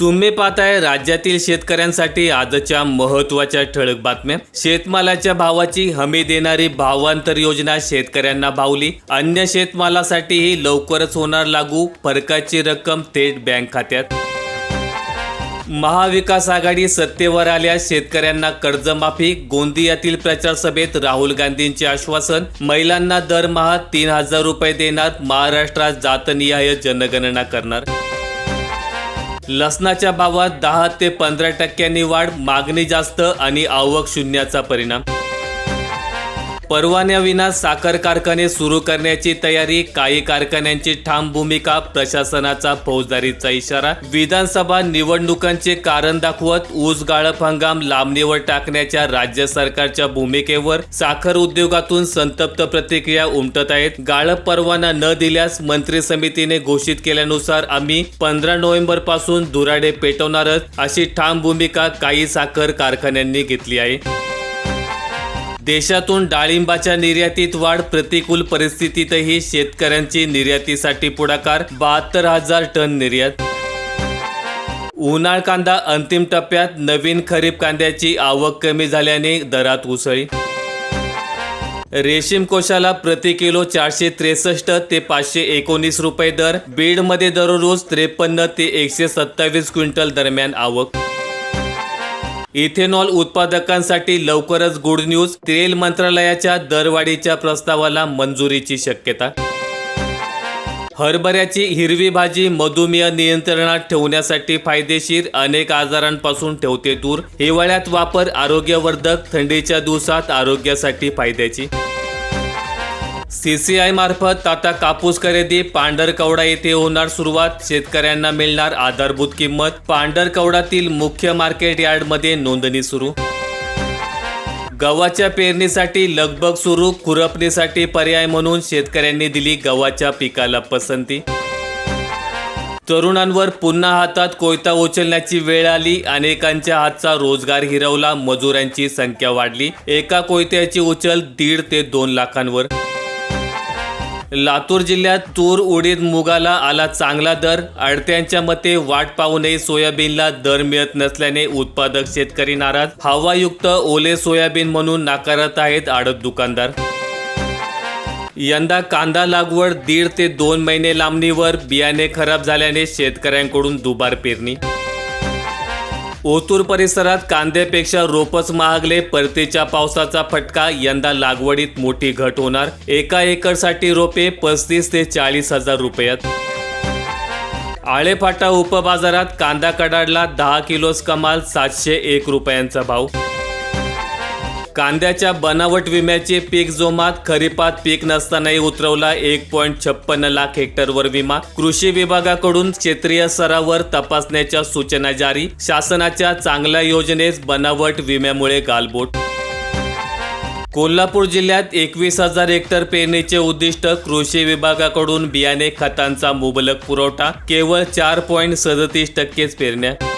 तुम्ही पाहताय राज्यातील शेतकऱ्यांसाठी आजच्या महत्त्वाच्या ठळक बातम्या. शेतमालाच्या भावाची हमी देणारी भावांतर योजना शेतकऱ्यांना भावली. अन्य शेतमालासाठीही लवकरच होणार लागू फरकाची रक्कम थेट बँक खात्यात. महाविकास आघाडी सत्तेवर आल्या शेतकऱ्यांना कर्जमाफी गोंदियातील प्रचार सभेत राहुल गांधींचे आश्वासन महिलांना दरमहा तीन हजार रुपये देणार महाराष्ट्रात जातनिहाय जनगणना करणार. लसणाच्या भावात दहा ते पंधरा टक्क्यांनी वाढ मागणी जास्त आणि आवक शून्याचा परिणाम. परवान्याविना साखर कारखाने सुरू करण्याची तयारी काही कारखान्यांची ठाम भूमिका प्रशासनाचा फौजदारीचा इशारा विधानसभा निवडणुकांचे कारण दाखवत ऊस गाळप हंगाम लांबणीवर टाकण्याच्या राज्य सरकारच्या भूमिकेवर साखर उद्योगातून संतप्त प्रतिक्रिया उमटत आहेत. गाळप परवाना न दिल्यास मंत्री समितीने घोषित केल्यानुसार आम्ही पंधरा नोव्हेंबरपासून धुराडे पेटवणारच अशी ठाम भूमिका काही साखर कारखान्यांनी घेतली आहे. देशातून डाळिंबाच्या निर्यातीत वाढ प्रतिकूल परिस्थितीतही शेतकऱ्यांची निर्यातीसाठी पुढाकार बहात्तर हजार टन निर्यात. उन्हाळ कांदा अंतिम टप्प्यात नवीन खरीप कांद्याची आवक कमी झाल्याने दरात उसळी. रेशीम कोशाला प्रति किलो चारशे त्रेसष्ट ते पाचशे एकोणीस रुपये दर बीडमध्ये दररोज त्रेपन्न ते एकशे सत्तावीस क्विंटल दरम्यान आवक. इथेनॉल उत्पादकांसाठी लवकरच गुड न्यूज. तेल मंत्रालयाच्या दरवाढीच्या प्रस्तावाला मंजुरीची शक्यता. हरभऱ्याची हिरवी भाजी मधुमेह नियंत्रणात ठेवण्यासाठी फायदेशीर अनेक आजारांपासून ठेवते दूर हिवाळ्यात वापर आरोग्यवर्धक थंडीच्या दिवसात आरोग्यासाठी फायद्याची. सीसीआय मार्फत आता कापूस खरेदी पांढरकवडा येथे होणार सुरुवात. शेतकऱ्यांना मिळणार आधारभूत किंमत. पांढरकवडातील मुख्य मार्केट यार्डमध्ये नोंदणी सुरू. गव्हाच्या पेरणीसाठी लगबग सुरू. खुरपणीसाठी पर्याय म्हणून शेतकऱ्यांनी दिली गव्हाच्या पिकाला पसंती. तरुणांवर पुन्हा हातात कोयता उचलण्याची वेळ आली. अनेकांच्या हातचा रोजगार हिरवला. मजुरांची संख्या वाढली. एका कोयत्याची उचल दीड ते दोन लाखांवर. लातूर जिल्ह्यात तूर उडीद मुगाला आला चांगला दर. अडत्यांच्या मते वाट पाहूनही सोयाबीनला दर मिळत नसल्याने उत्पादक शेतकरी नाराज. हवायुक्त ओले सोयाबीन म्हणून नाकारत आहेत आडत दुकानदार. यंदा कांदा लागवड दीड ते दोन महिने लांबणीवर बियाणे खराब झाल्याने शेतकऱ्यांकडून दुबार पेरणी. ओतूर परिसरात कांद्यापेक्षा रोपच महागले परतीच्या पावसाचा फटका यंदा लागवडीत मोठी घट होणार. एका एकरसाठी रोपे पस्तीस ते चाळीस हजार रुपयात. आळेफाटा उपबाजारात कांदा कडाडला दहा किलोस कमाल सातशे एक रुपयांचा भाव. कांद्याच्या बनावट विम्याचे पीक जोमात खरीपात पीक नसतानाही उतरवला एक पॉईंट छप्पन्न लाख हेक्टरवर विमा. कृषी विभागाकडून क्षेत्रीय स्तरावर तपासण्याच्या सूचना जारी. शासनाच्या चांगल्या योजनेस बनावट विम्यामुळे गालबोट. कोल्हापूर जिल्ह्यात एकवीस हजार हेक्टर पेरणीचे उद्दिष्ट कृषी विभागाकडून बियाणे खतांचा मुबलक पुरवठा. केवळ चार पॉईंट सदतीस टक्केच पेरण्या.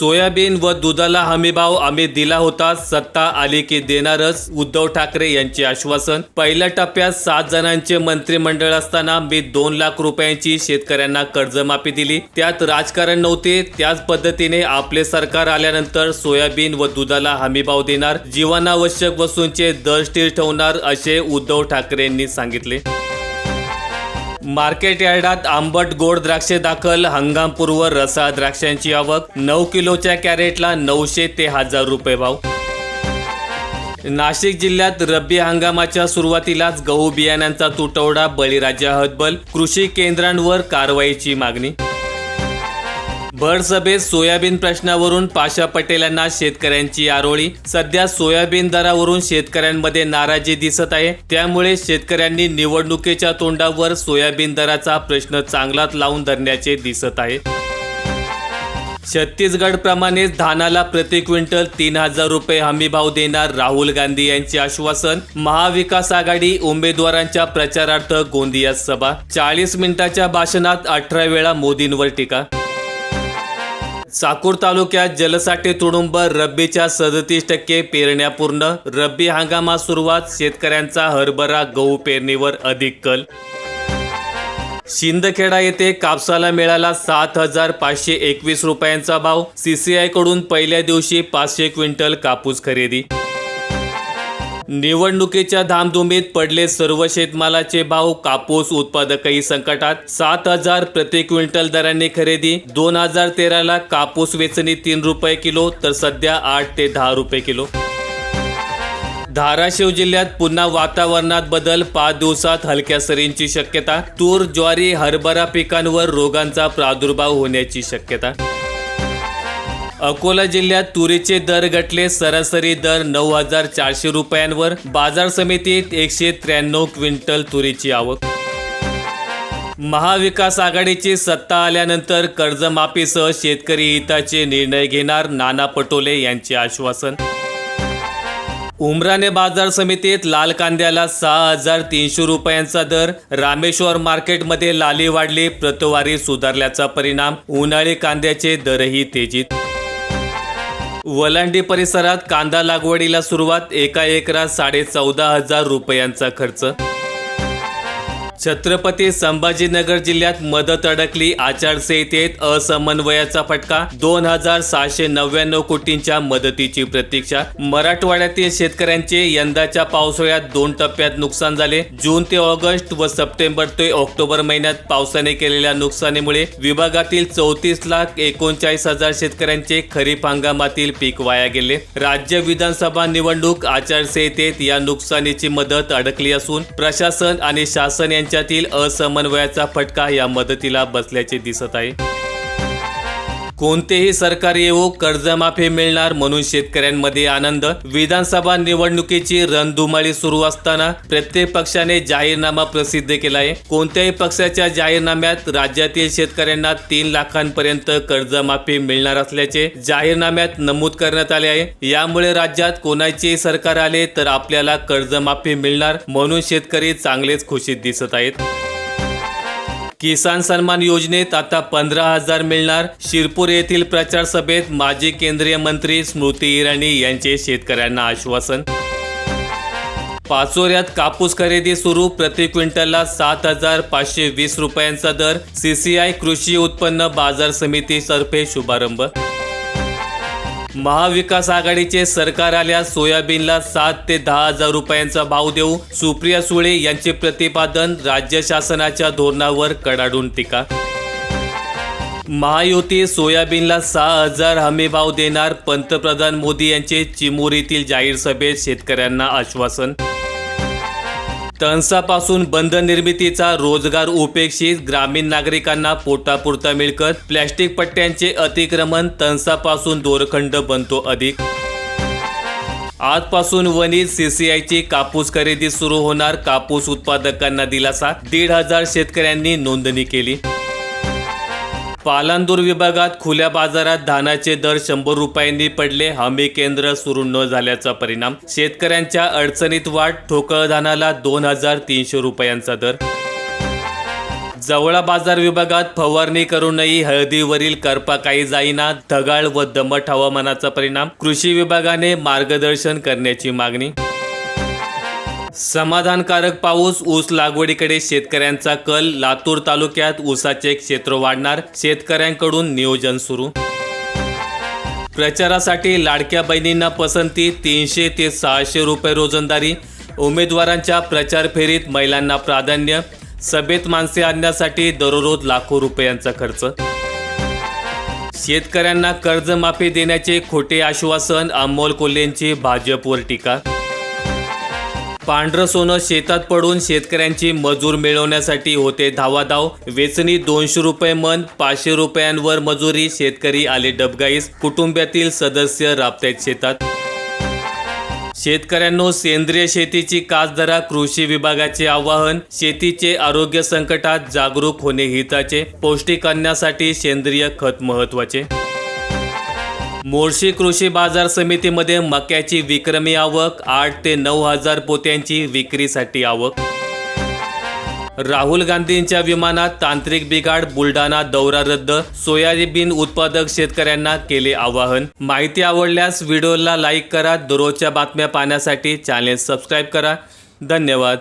सोयाबीन व दुधाला हमीभाव आम्ही दिला होता सत्ता आली की देणारच उद्धव ठाकरे यांचे आश्वासन. पहिल्या टप्प्यात सात जणांचे मंत्रिमंडळ असताना मी दोन लाख रुपयांची शेतकऱ्यांना कर्जमाफी दिली. त्यात राजकारण नव्हते त्याच पद्धतीने आपले सरकार आल्यानंतर सोयाबीन व दुधाला हमीभाव देणार जीवनावश्यक वस्तूंचे दर स्थिर ठेवणार असे उद्धव ठाकरेंनी सांगितले. मार्केट यार्डात आंबट गोड द्राक्षे दाखल हंगामपूर्व रसाळ द्राक्षांची आवक नऊ किलोच्या कॅरेटला नऊशे ते हजार रुपये भाव. नाशिक जिल्ह्यात रब्बी हंगामाच्या सुरुवातीलाच गहू बियाण्यांचा तुटवडा बळीराजा हतबल कृषी केंद्रांवर कारवाईची मागणी. भरसभेत सोयाबीन प्रश्नावरून पाशा पटेल यांना शेतकऱ्यांची आरोळी. सध्या सोयाबीन दरावरून शेतकऱ्यांमध्ये नाराजी दिसत आहे. त्यामुळे शेतकऱ्यांनी निवडणुकीच्या तोंडावर सोयाबीन दराचा प्रश्न चांगलाच लावून धरण्याचे दिसत आहे. छत्तीसगड प्रमाणेच धानाला प्रति क्विंटल तीन हजार रुपये हमी भाव देणार राहुल गांधी यांचे आश्वासन. महाविकास आघाडी उमेदवारांच्या प्रचारार्थ गोंदियात सभा. चाळीस मिनिटाच्या भाषणात अठरा वेळा मोदींवर टीका. साकूर तालुक्यात जलसाठे तुडुंब रब्बीच्या सदतीस टक्के पेरण्या पूर्ण रब्बी हंगामात सुरुवात शेतकऱ्यांचा हरभरा गहू पेरणीवर अधिक कल. शिंदखेडा येथे कापसाला मिळाला सात हजार पाचशे एकवीस रुपयांचा भाव. सीसीआयकडून पहिल्या दिवशी पाचशे क्विंटल कापूस खरेदी निवडणुकीच्या धामधुमीत पडले सर्व शेतमालाचे भाव कापूस उत्पादकही संकटात. सात हजार प्रति क्विंटल दराने खरेदी दोन हजार तेराला कापूस वेचणी तीन रुपये किलो तर सध्या आठ ते दहा रुपये किलो. धाराशिव जिल्ह्यात पुन्हा वातावरणात बदल पाच दिवसात हलक्या सरींची शक्यता. तूर ज्वारी हरभरा पिकांवर रोगांचा प्रादुर्भाव होण्याची शक्यता. अकोला जिल्ह्यात तुरीचे दर घटले सरासरी दर नऊ हजार चारशे रुपयांवर. बाजार समितीत एकशे त्र्याण्णव क्विंटल तुरीची आवक. महाविकास आघाडीची सत्ता आल्यानंतर कर्जमाफीसह शेतकरी हिताचे निर्णय घेणार नाना पटोले यांचे आश्वासन. उमराने बाजार समितीत लाल कांद्याला सहा हजार तीनशे रुपयांचा दर रामेश्वर मार्केटमध्ये लाली वाढली प्रतवारी सुधारल्याचा परिणाम उन्हाळी कांद्याचे दरही तेजीत. वलांडी परिसरात कांदा लागवडीला सुरुवात एका एकरात साडे चौदा हजार रुपयांचा खर्च छत्रपती संभाजीनगर जिल्ह्यात मदत अडकली. आचारसंहितेत असमन्वयाचा फटका. दोन हजार सहाशे नव्याण्णव कोटींच्या मदतीची प्रतीक्षा. मराठवाड्यातील शेतकऱ्यांचे यंदाच्या पावसाळ्यात दोन टप्प्यात नुकसान झाले. जून ते ऑगस्ट व सप्टेंबर ते ऑक्टोबर महिन्यात पावसाने केलेल्या नुकसानीमुळे विभागातील चौतीस लाख एकोणचाळीस हजार शेतकऱ्यांचे खरीप हंगामातील पीक वाया गेले. राज्य विधानसभा निवडणूक आचारसंहितेत या नुकसानीची मदत अडकली असून प्रशासन आणि शासन यांच्यातील असमन्वयाचा फटका या मदतीला बसल्याचे दिसत आहे. कोणतेही सरकार येवो कर्जमाफी मिळणार म्हणून शेतकऱ्यांमध्ये आनंद. विधानसभा निवडणुकीची रणधुमाळी सुरू असताना प्रत्येक पक्षाने जाहीरनामा प्रसिद्ध केला आहे कोणत्याही पक्षाच्या जाहीरनाम्यात राज्यातील शेतकऱ्यांना तीन लाखांपर्यंत कर्जमाफी मिळणार असल्याचे जाहीरनाम्यात नमूद करण्यात आले आहे. यामुळे राज्यात कोणाचेही सरकार आले तर आपल्याला कर्जमाफी मिळणार म्हणून शेतकरी चांगलेच खुशीत दिसत आहेत. किसान सन्मान योजनेत आता पंधरा हजार मिळणार. शिरपूर येथील प्रचार सभेत माजी केंद्रीय मंत्री स्मृती इराणी यांचे शेतकऱ्यांना आश्वासन. पाचोऱ्यात कापूस खरेदी सुरू. प्रति क्विंटलला सात हजार पाचशे वीस रुपयांचा दर. सीसीआय कृषी उत्पन्न बाजार समितीतर्फे शुभारंभ. महाविकास आघाडीचे सरकार आल्यास सोयाबीनला सात ते दहा हजार रुपयांचा भाव देऊ सुप्रिया सुळे यांचे प्रतिपादन राज्य शासनाच्या धोरणावर कडाडून टीका. महायुती सोयाबीनला सहा हजार हमी भाव देणार पंतप्रधान मोदी यांचे चिमोरीतील जाहीर सभेत शेतकऱ्यांना आश्वासन. तणसापासून बंध निर्मितीचा रोजगार उपेक्षित ग्रामीण नागरिकांना पोटापुरता मिळकत प्लॅस्टिक पट्ट्यांचे अतिक्रमण तणसापासून दोरखंड बनतो अधिक. आजपासून वनीत सीसीआयची कापूस खरेदी सुरू होणार कापूस उत्पादकांना दिलासा दीड हजार शेतकऱ्यांनी नोंदणी केली. पालांदूर विभागात खुल्या बाजारात धानाचे दर शंभर रुपयांनी पडले. हमी केंद्र सुरू न झाल्याचा परिणाम. शेतकऱ्यांच्या अडचणीत वाढ. ठोकळ धानाला दोन हजार तीनशे रुपयांचा दर. जवळा बाजार विभागात फवारणी करूनही हळदीवरील करपा काही जाईना. ढगाळ व दमट हवामानाचा परिणाम. कृषी विभागाने मार्गदर्शन करण्याची मागणी. समाधानकारक पाऊस ऊस लागवडीकडे शेतकऱ्यांचा कल. लातूर तालुक्यात ऊसाचे क्षेत्र वाढणार. शेतकऱ्यांकडून नियोजन सुरू. प्रचारासाठी लाडक्या बहिणींना पसंती तीनशे ते सहाशे रुपये रोजंदारी. उमेदवारांच्या प्रचार फेरीत महिलांना प्राधान्य. सभेत माणसे आणण्यासाठी दररोज लाखो रुपयांचा खर्च. शेतकऱ्यांना कर्जमाफी देण्याचे खोटे आश्वासन. अमोल कोल्हेंची भाजपवर टीका. पांढरं सोनं शेतात पडून शेतकऱ्यांची मजूर मिळवण्यासाठी होते धावाधाव. वेचणी दोनशे रुपये मन पाचशे रुपयांवर मजुरी शेतकरी आले डबगाईस. कुटुंबातील सदस्य राबतायत शेतात. शेतकऱ्यांनो सेंद्रिय शेतीची कास धरा कृषी विभागाचे आवाहन. शेतीचे आरोग्य संकटात जागरूक होणे हिताचे. पौष्टिक अन्नासाठी सेंद्रिय खत महत्त्वाचे. मोर्शी कृषी बाजार समितीमध्ये मक्याची विक्रमी आवक आठ ते नऊ हजार पोत्यांची विक्रीसाठी आवक. राहुल गांधींच्या विमानात तांत्रिक बिघाड बुलढाणा दौरा रद्द सोयाबीन उत्पादक शेतकऱ्यांना केले आवाहन. माहिती आवडल्यास व्हिडिओला लाईक करा दररोजच्या बातम्या पाहण्यासाठी चॅनेल सबस्क्राईब करा. धन्यवाद.